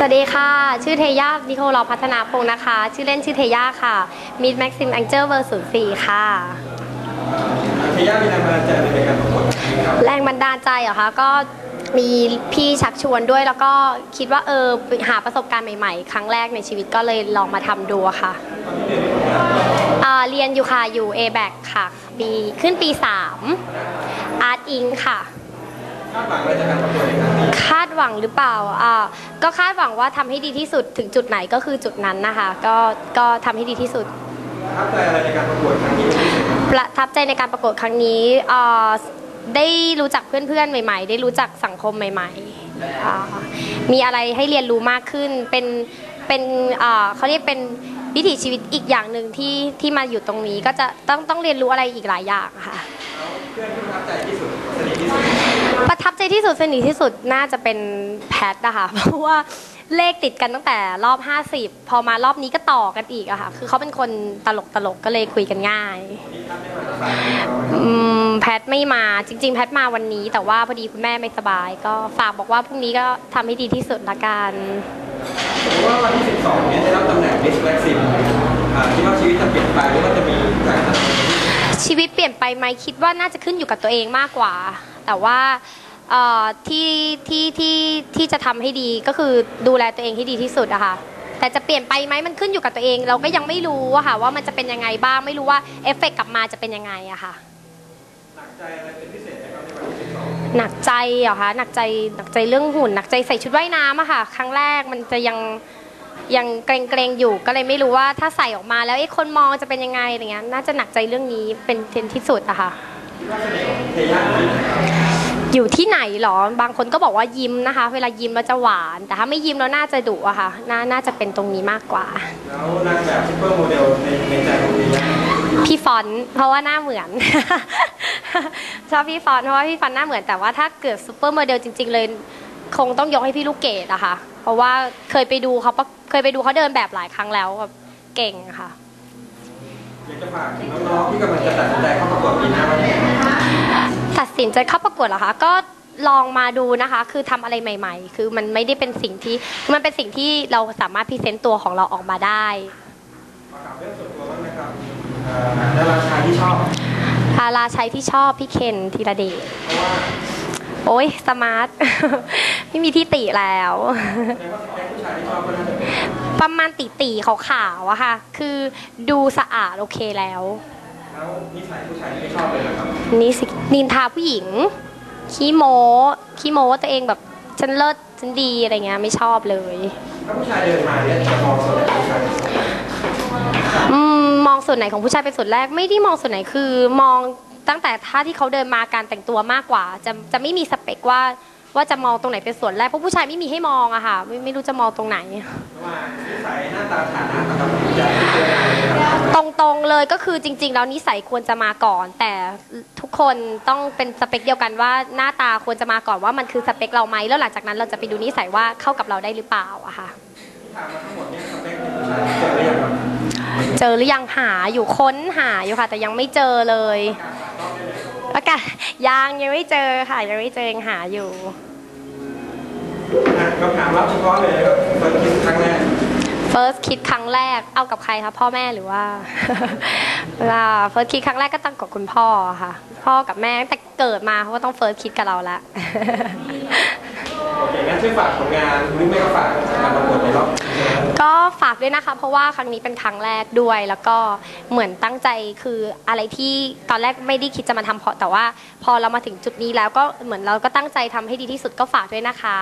สวัสดีค่ะ ชื่อเทย่านิโคลอพัฒนาพงศ์นะคะ ชื่อเล่นชื่อเทย่าค่ะมิดแม็กซิมแองเจิลเบอร์ศูนย์สี่ค่ะ เทย่ามีแรงบันดาลใจอะไรในการประกวดครั้งนี้ครับแรงบันดาลใจเหรอคะ ก็มีพี่ชักชวนด้วยแล้วก็คิดว่าเออหาประสบการณ์ใหม่ๆ ครั้งแรกในชีวิตก็เลยลองมาทำดูอะค่ะอ่าเรียนอยู่ค่ะอยู่ a b a c ค่ะปีขึ้นปี 3 Art Inc ค่ะ คาดหวังอะไรจากการประกวดในครั้งนี้คาดหวังหรือเปล่าอ่าก็คาดหวังว่าทำให้ดีที่สุดถึงจุดไหนก็คือจุดนั้นนะคะ ก็ก็ทำให้ดีที่สุด ประทับใจอะไรในการประกวดครั้งนี้เป็นพิเศษครับประทับใจในการประกวดครั้งนี้อ่าได้รู้จักเพื่อนๆ ใหม่ ๆ ได้รู้จักสังคมใหม่ๆอ่ามีอะไรให้เรียนรู้มากขึ้น เป็น เป็นอ่าเขาเรียกเป็นวิถีชีวิตอีกอย่างหนึ่งที่ที่มาอยู่ตรงนี้ก็จะต้องต้องเรียนรู้อะไรอีกหลายอย่างค่ะ เพื่อนที่ประทับใจที่สุดสนิทที่สุด ประ ทับใจที่สุดสนิทที่สุดน่าจะเป็นแพทนะคะเพราะว่าเลขติดกันตั้งแต่รอบ 50 พอมารอบนี้ก็ต่อกันอีกอะค่ะ คือเขาเป็นคนตลกตลกๆก็เลยคุยกันง่ายอืมแพทไม่มาจริง ๆ แพทมาวันนี้ แต่ว่าพอดีคุณแม่ไม่สบาย ก็ฝากบอกว่าพรุ่งนี้ก็ทำให้ดีที่สุดละกันสมมติว่าวันที่ 12 เนี่ยได้รับตำแหน่ง Miss Maxim อ่าคิดว่าชีวิตจะเปลี่ยนไปหรือว่าจะมีการพัฒนาชีวิตเปลี่ยนไปไหมคิดว่าน่าจะขึ้นอยู่กับตัวเองมากกว่า แต่ว่า เอ่อที่ที่ที่ที่จะทำให้ดีก็คือดูแลตัวเองให้ดีที่สุดอะค่ะ แต่จะเปลี่ยนไปไหมมันขึ้นอยู่กับตัวเอง เราก็ยังไม่รู้อะค่ะว่ามันจะเป็นยังไงบ้างไม่รู้ว่าเอฟเฟกต์กลับมาจะเป็นยังไงอะค่ะหนักใจอะไรเป็นพิเศษไหมครับในวันที่12หนักใจเหรอคะหนักใจหนักใจเรื่องหุ่น หนักใจใส่ชุดว่ายน้ำอะค่ะ ครั้งแรกมันจะยังยังเกรงๆอยู่ก็เลยไม่รู้ว่าถ้าใส่ออกมาแล้วเอ๊ะคนมองจะเป็นยังไงอะไรเงี้ยน่าจะหนักใจเรื่องนี้เป็นเทนที่สุดอะค่ะคิดว่าเสน่ห์ข องเทย่าอยู่ที่ไหนครับอยู่ที่ไหนหรอ บางคนก็บอกว่ายิ้มนะคะ เวลายิ้มแล้วจะหวาน แต่ถ้าไม่ยิ้มแล้วน่าจะดุอะค่ะน่าน่าจะเป็นตรงนี้มากกว่า แล้วนางแบบซุปเปอร์โมเดลในในใจของเทย่าพี่ฟอนต์เพราะว่าหน้าเหมือน ชอบพี่ฟอนต์เพราะว่าพี่ฟอนต์หน้าเหมือนแต่ว่าถ้าเกิดซูเปอร์โมเดลจริง ๆ เลย คงต้องยกให้พี่ลูกเกดอะค่ะ เพราะว่าเคยไปดูเขาปะเคยไปดูเขาเดินแบบหลายครั้งแล้วแบบเก่งค่ะอยากจะฝากถึงน้องๆที่กำลังจะตัดสินใจเข้าประกวดปีหน้าว่า สินใจเข้าประกวดเหรอคะก็ลองมาดูนะคะ คือทำอะไรใหม่ ๆ คือมันไม่ได้เป็นสิ่งที่คือมันเป็นสิ่งที่เราสามารถพรีเซนต์ตัวของเราออกมาได้ ขอถามเรื่องส่วนตัวบ้างนะครับเอ่อดาราชายที่ชอบทาราชัยที่ชอบพี่เคนธีรเดชเพราะว่าโอ้ยสมาร์ท ไม่มีที่ติแล้ว แสดงว่าสเปคผู้ชายที่ชอบก็น่าจะเป็นประมาณตีตีๆขาวๆอะค่ะ คือดูสะอาดโอเคแล้ว แล้วนิสัยผู้ชายที่ไม่ชอบเลยนะครับนี่สินินทาผู้หญิง ขี้โม้ขี้โม้ว่าตัวเองแบบฉันเลิศฉันดีอะไรเงี้ยไม่ชอบเลย ถ้าผู้ชายเดินมาเนี่ยจะมองส่วนไหนของผู้ชายอืมมองส่วนไหนของผู้ชายเป็นส่วนแรกไม่ได้มองส่วนไหนคือมองตั้งแต่ท่าที่เขาเดินมาการแต่งตัวมากกว่า จะจะไม่มีสเปคว่า ว่าจะมองตรงไหนเป็นส่วนแรกเพราะผู้ชายไม่มีให้มองอะค่ะ ไม่ไม่รู้จะมองตรงไหน ว่านิสัยหน้าตาฐานะกับผู้ชายที่เจออะไรนะครับตรงๆเลยก็คือจริง ๆ แล้วนิสัยควรจะมาก่อน แต่ทุกคนต้องเป็นสเปคเดียวกันว่าหน้าตาควรจะมาก่อนว่ามันคือสเปคเราไหมแล้วหลังจากนั้นเราจะไปดูนิสัยว่าเข้ากับเราได้หรือเปล่าอะค่ะ ถามมาทั้งหมดเนี่ยสเปคของผู้ชายเจอหรือยังครับเจอหรือยังหาอยู่ค้นหาอยู่ค่ะ แต่ยังไม่เจอเลย แล้วกันยังยังไม่เจอค่ะยังไม่เจอยังหาอยู่อะคำถามรับเฉพาะเลยนะครับเปิดคลิปครั้งแรก first kiss ครั้งแรกเอากับใครคะพ่อแม่หรือว่า เวลา first kiss ครั้งแรกก็ต้องกับคุณพ่อค่ะ พ่อกับแม่ตั้งแต่เกิดมาเขาก็ต้อง first kiss กับเราละ โอเคงั้นช่วยฝากผลงานหรือไม่ก็ฝากการประกวดในรอบนี้นะครับก็ฝากด้วยนะคะ เพราะว่าครั้งนี้เป็นครั้งแรกด้วยแล้วก็เหมือนตั้งใจคืออะไรที่ตอนแรกไม่ได้คิดจะมาทำเพราะแต่ว่า พอเรามาถึงจุดนี้แล้วก็เหมือนเราก็ตั้งใจทำให้ดีที่สุดก็ฝากด้วยนะคะ